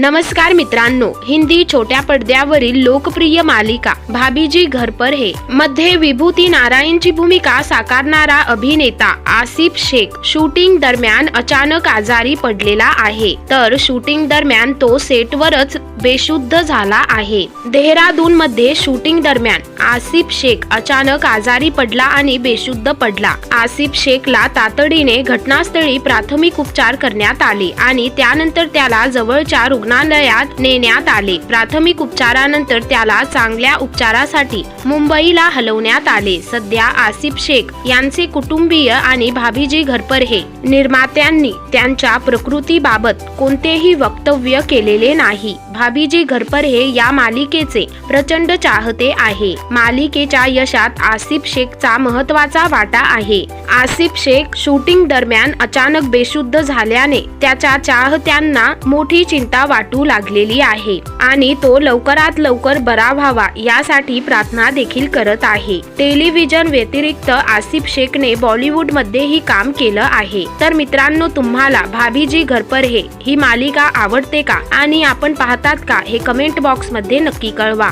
नमस्कार मित्रांनो हिंदी छोट्या पडद्यावरील लोकप्रिय मालिका भाभीजी घर पर हे. मध्ये विभूती नारायणची भूमिका साकारणारा अभिनेता आसिफ शेख शूटिंग दरम्यान अचानक आजारी पडलेला आहे. तर शूटिंग दरम्यान तो सेटवरच बेशुद्ध झाला आहे. देहरादून मध्ये शूटिंग दरम्यान आसिफ शेख अचानक आजारी पडला आणि बेशुद्ध पडला. आसिफ शेखला तातडीने घटनास्थळी प्राथमिक उपचार करण्यात आले आणि त्यानंतर त्याला जवळच्या रुग्ण रुग्णालयात नेण्यात आले. प्राथमिक उपचारानंतर त्याला चांगल्या उपचारासाठी मुंबईला हलवण्यात आले. सध्या आसिफ शेख यांचे कुटुंबीय आणि भाभीजी घरपर हे. निर्मात्यांनी त्यांच्या प्रकृतीबाबत कोणतेही वक्तव्य केलेले नाही. भाभीजी घरपर हे या मालिकेचे प्रचंड चाहते आहे. मालिकेच्या यशात आसिफ शेखचा महत्त्वाचा वाटा आहे. आसिफ शेख शूटिंग दरम्यान अचानक बेशुद्ध झाल्याने त्याच्या चाहत्यांना मोठी चिंता वाटू लागलेली आहे आणि तो लवकरात लवकर बरा व्हावा यासाठी प्रार्थना देखील करत आहे. टेलिव्हिजन व्यतिरिक्त आसिफ शेखने बॉलिवूड मध्येही काम केलं आहे. तर मित्रांनो तुम्हाला भाभीजी घरपर हे ही मालिका आवडते का? आणि आपण पाहतात का? हे कमेंट बॉक्समध्ये नक्की कळवा.